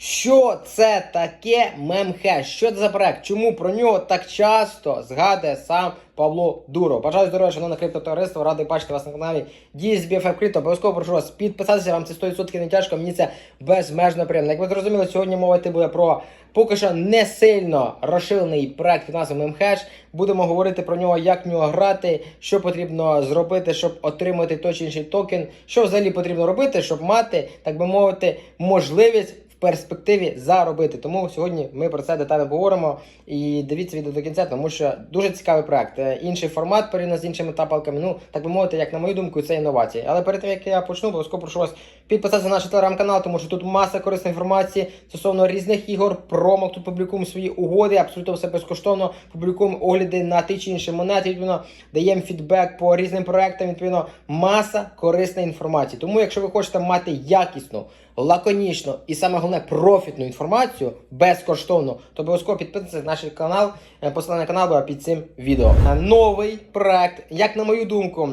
Що це таке мемхеш? Що це за проект? Чому про нього так часто згадує сам Павло Дуров? Бажаю здоров'я, шановне криптотовариство, радий бачити вас на каналі DSBFF Crypto. Обов'язково прошу вас підписатися, вам це 100% не тяжко, мені це безмежно приємно. Як ви зрозуміли, сьогодні мова йти буде про поки що не сильно розширений проект фінансовий мемхеш. Будемо говорити про нього, як в нього грати, що потрібно зробити, щоб отримати той чи інший токен, що взагалі потрібно робити, щоб мати, так би мовити, можливість перспективі заробити. Тому сьогодні ми про це детально поговоримо і дивіться відео до кінця, тому що дуже цікавий проект. Е, Інший формат порівняно з іншими тапалками. Ну так би мовити, як на мою думку, це інновації. Але перед тим як я почну, обов'язково прошу вас підписатися на наш телеграм-канал, тому що тут маса корисної інформації стосовно різних ігор, промок. Тут публікуємо свої угоди, абсолютно все безкоштовно. Публікуємо огляди на ті чи інші монети. Відповідно, даємо фідбек по різним проектам. Відповідно, маса корисної інформації. Тому, якщо ви хочете мати якісну, лаконічну і саме головне профітну інформацію безкоштовно, то обов'язково підписуйтесь на наш канал. Е, Посилання на канал буде під цим відео. Е, Новий проект, як на мою думку,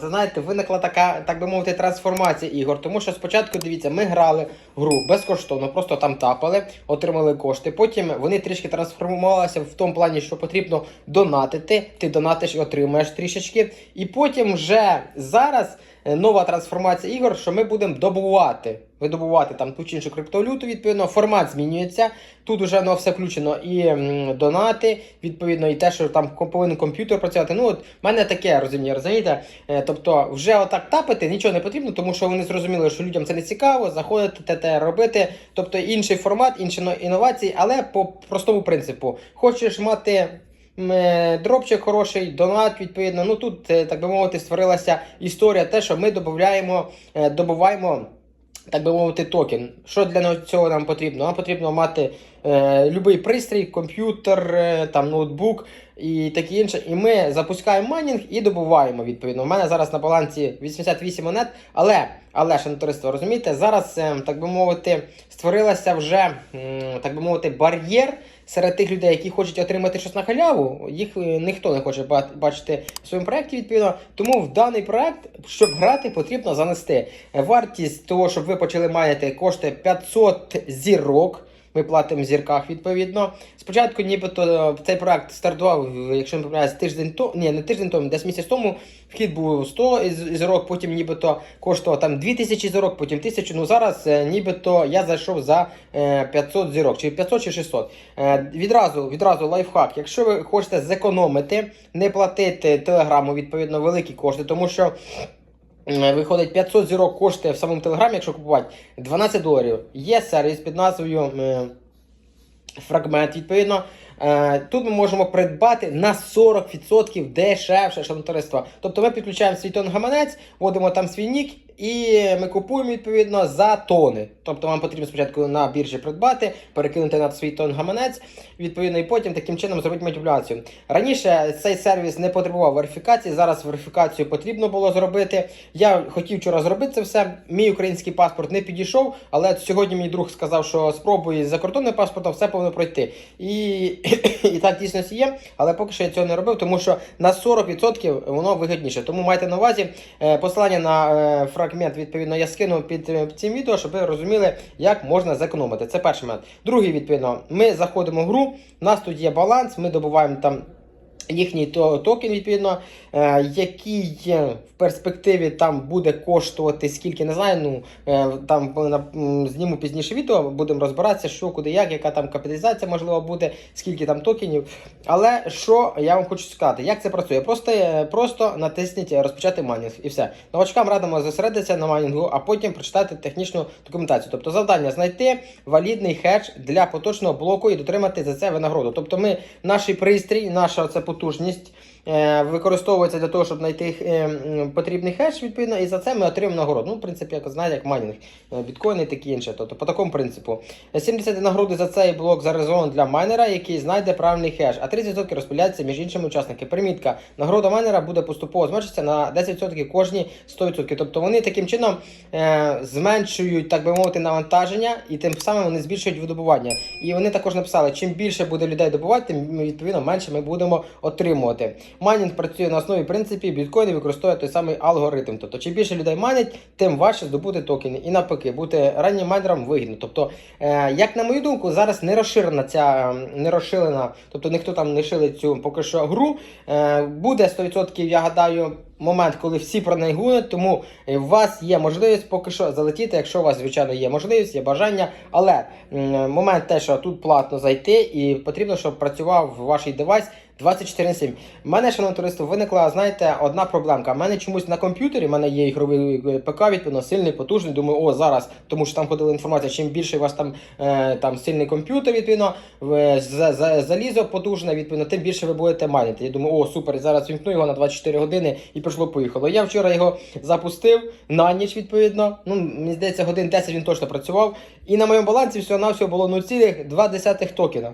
це знаєте, виникла така, так би мовити, трансформація ігор. Тому що спочатку дивіться, ми грали гру безкоштовно, просто там тапали, отримали кошти. Потім вони трішки трансформувалися в тому плані, що потрібно донатити. Ти донатиш і отримаєш трішечки. І потім вже зараз нова трансформація ігор, що ми будемо добувати. Видобувати там ту чи іншу криптовалюту, відповідно, формат змінюється. Тут вже воно все включено і донати, відповідно, і те, що там повинен комп'ютер працювати. Ну, от в мене таке розуміння, розумієте? Е, Тобто, вже отак тапити нічого не потрібно, тому що вони зрозуміли, що людям це не цікаво, заходити те, те робити. Тобто інший формат, інші інновації, але по простому принципу. Хочеш мати. Е, Дропчик хороший, донат, відповідно. Ну тут, е, так би мовити, створилася історія, те, що ми додаємо, добуваємо так би мовити, токен. Що для цього нам потрібно? Нам потрібно мати е, будь-який пристрій, комп'ютер, е, там, ноутбук і таке інше. І ми запускаємо майнінг і добуваємо відповідно. У мене зараз на балансі 88 монет, але, але шановне товариство, розумієте, зараз, е, так би мовити, створилася вже, так би мовити, бар'єр. Серед тих людей, які хочуть отримати щось на халяву, їх е, ніхто не хоче бачити в своєму проєкті, відповідно. Тому в даний проект, щоб грати, потрібно занести вартість того, щоб ви почали майнити, коштує 500 зірок. Ми платимо в зірках відповідно. Спочатку, нібито е, цей проект стартував, е, якщо не помиляюсь, тиждень тому, ні, не тиждень тому, десь місяць тому. Вхід був 100 зірок, потім нібито коштував там 2000 зірок, потім 1000. Ну зараз е, нібито я зайшов за е, 500 зірок, чи 500 чи 600. Е, відразу, відразу лайфхак. Якщо ви хочете зекономити, не платити телеграму, відповідно, великі кошти, тому що. Е, Виходить 500 зірок коштує в самому телеграмі, якщо купувати 12 доларів. Є сервіс під назвою Фрагмент, відповідно. Е, Тут ми можемо придбати на 40% дешевше шановне. Тобто ми підключаємо свій тон гаманець, вводимо там свій нік і ми купуємо відповідно за тони. Тобто вам потрібно спочатку на біржі придбати, перекинути на свій тон гаманець, відповідно, і потім таким чином зробити маніпуляцію. Раніше цей сервіс не потребував верифікації, зараз верифікацію потрібно було зробити. Я хотів вчора зробити це все. Мій український паспорт не підійшов, але сьогодні мій друг сказав, що спробуй з закордонним паспортом все повинно пройти. І, і так дійсно є, але поки що я цього не робив, тому що на 40% воно вигідніше. Тому майте на увазі е, посилання на е, фрагмент, відповідно, я скинув під е, цим відео, щоб ви розуміли, як можна зекономити. Це перший момент. Другий, відповідно, ми заходимо в гру, у нас тут є баланс, ми добуваємо там. Їхній токен, відповідно, е, який е, в перспективі там буде коштувати скільки, не знаю. Ну е, там на- зніму пізніше відео, будемо розбиратися, що куди, як, яка там капіталізація можливо буде, скільки там токенів. Але що я вам хочу сказати, як це працює? Просто, е, просто натисніть е, розпочати майнінг і все. Новачкам радимо зосередитися на майнінгу, а потім прочитати технічну документацію. Тобто завдання знайти валідний хедж для поточного блоку і дотримати за це винагороду. Тобто, ми наш пристрій, наша це потужність. Е, Використовується для того, щоб знайти е, потрібний хедж, відповідно, і за це ми отримаємо нагороду. Ну, в принципі, як знаєте, як майнінг, е, біткоїни і таке інше. Тобто по такому принципу. 70 нагороди за цей блок зарезовано для майнера, який знайде правильний хеш, а 30% розподіляється між іншими учасниками. Примітка, нагорода майнера буде поступово зменшитися на 10% кожні 100%. Тобто вони таким чином е, зменшують, так би мовити, навантаження, і тим самим вони збільшують видобування. І вони також написали, чим більше буде людей добувати, тим відповідно менше ми будемо отримувати. Майнінг працює на основі принципів, біткоін використовує той самий алгоритм. Тобто, чим більше людей майнять, тим важче здобути токени. І навпаки, бути раннім майнером вигідно. Тобто, е, як на мою думку, зараз не розширена ця ем, не розширена, тобто ніхто там не шилить цю поки що гру. Е, буде 100%, я гадаю. Момент, коли всі про неї гунуть, тому е, у вас є можливість поки що залетіти, якщо у вас, звичайно, є можливість, є бажання. Але момент те, що тут платно зайти, і потрібно, щоб працював ваш девайс 24 на 7. У мене, шановне товариство, виникла, знаєте, одна проблемка. У мене чомусь на комп'ютері, в мене є ігровий е, ПК, відповідно, сильний, потужний. Думаю, о, зараз, тому що там ходила інформація, чим більше у вас там, е, там сильний комп'ютер, відповідно, в- за- за- залізо потужне, відповідно, тим більше ви будете майнити. Я думаю, о, супер, зараз вімкну його на 24 години і пішло поїхало. Я вчора його запустив на ніч, відповідно. Ну, мені здається, годин 10 він точно працював. І на моєму балансі всього на всього було 0,2 токена.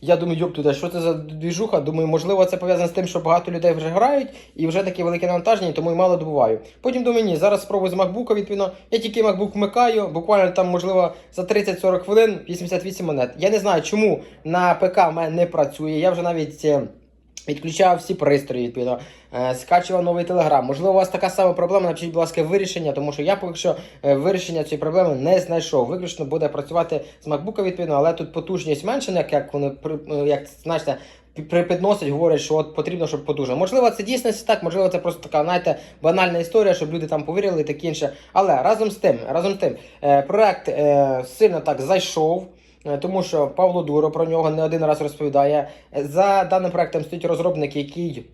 Я думаю, йоп туди, що це за двіжуха? Думаю, можливо, це пов'язано з тим, що багато людей вже грають і вже таке велике навантаження, тому і мало добуваю. Потім думаю, ні, зараз спробую з MacBook, відповідно. Я тільки MacBook вмикаю, буквально там, можливо, за 30-40 хвилин 88 монет. Я не знаю, чому на ПК в мене не працює. Я вже навіть. Відключав всі пристрої, відповідно, е, скачував новий телеграм. Можливо, у вас така сама проблема, напишіть, будь ласка, вирішення, тому що я поки що е, вирішення цієї проблеми не знайшов. Виключно буде працювати з MacBook, відповідно, але тут потужність менше, як, вони е, як знаєте, пі- припідносять, говорять, що от потрібно, щоб потужно. Можливо, це дійсно так, можливо, це просто така, знаєте, банальна історія, щоб люди там повірили і таке інше. Але разом з тим, разом з тим, проект сильно так зайшов. Е, Тому що Павло Дуро про нього не один раз розповідає. Е, За даним проектом стоїть розробник, який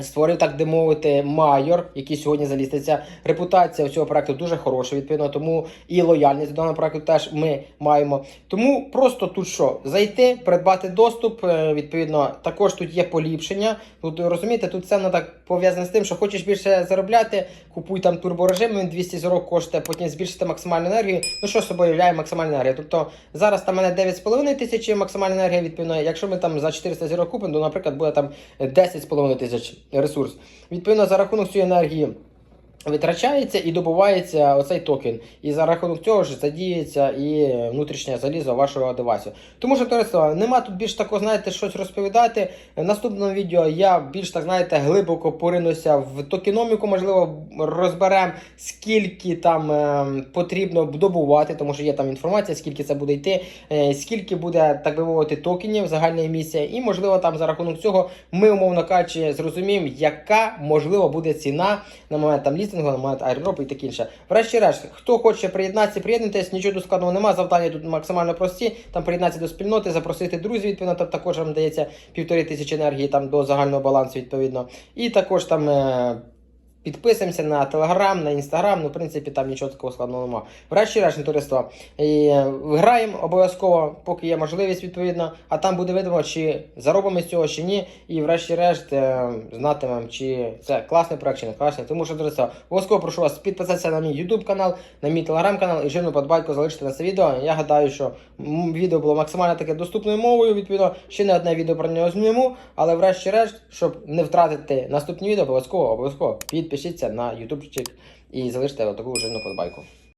створив, так де мовити, майор, який сьогодні заліститься. Репутація цього проекту дуже хороша, відповідно, тому і лояльність до даного проекту теж ми маємо. Тому просто тут що? Зайти, придбати доступ. е, Відповідно, також тут є поліпшення. Тут розумієте, тут це так пов'язане з тим, що хочеш більше заробляти, купуй там турборежим, він 200 зірок коштує, потім збільшити максимальну енергію. Ну що собою являє максимальна енергія? Тобто зараз там в мене 9,5 тисяч максимальна енергія, відповідно, якщо ми там за 400 зірок купимо, то, наприклад, буде там 10,5 тисяч ресурс. Відповідно, за рахунок цієї енергії. Витрачається і добувається оцей токен. І за рахунок цього ж задіється і внутрішнє залізо вашого девайсу. Тому що товариство, нема тут більш такого, знаєте, щось розповідати. В наступному відео я більш так знаєте глибоко поринуся в токеноміку, можливо, розберемо, скільки там е, потрібно добувати, тому що є там інформація, скільки це буде йти, е, скільки буде, так би мовити, токенів загальної місії. І можливо там за рахунок цього ми, умовно кажучи, зрозуміємо, яка можливо буде ціна на момент там лістингу, на момент і таке інше. Врешті-решт, хто хоче приєднатися, приєднуйтесь, нічого тут складного немає. Завдання тут максимально прості. Там приєднатися до спільноти, запросити друзів, відповідно, там також вам дається півтори тисячі енергії там до загального балансу, відповідно. І також там. Підписуємося на Телеграм, на Інстаграм, ну, в принципі, там нічого такого складного немає. Врешті-решт, товариство, і, е, граємо обов'язково, поки є можливість, відповідно, а там буде видно, чи заробимо з цього, чи ні. І врешті-решт е, знатимемо, чи це класний проект, чи не класний. Тому що, товариство, обов'язково прошу вас підписатися на мій YouTube канал, на мій Telegram канал і жирну подбайку залишити на це відео. Я гадаю, що відео було максимально таке доступною мовою. Відповідно, ще не одне відео про нього зніму, але врешті-решт, щоб не втратити наступні відео, обов'язково, обов'язково підпишіться на ютубчик і залиште таку жирну подбайку.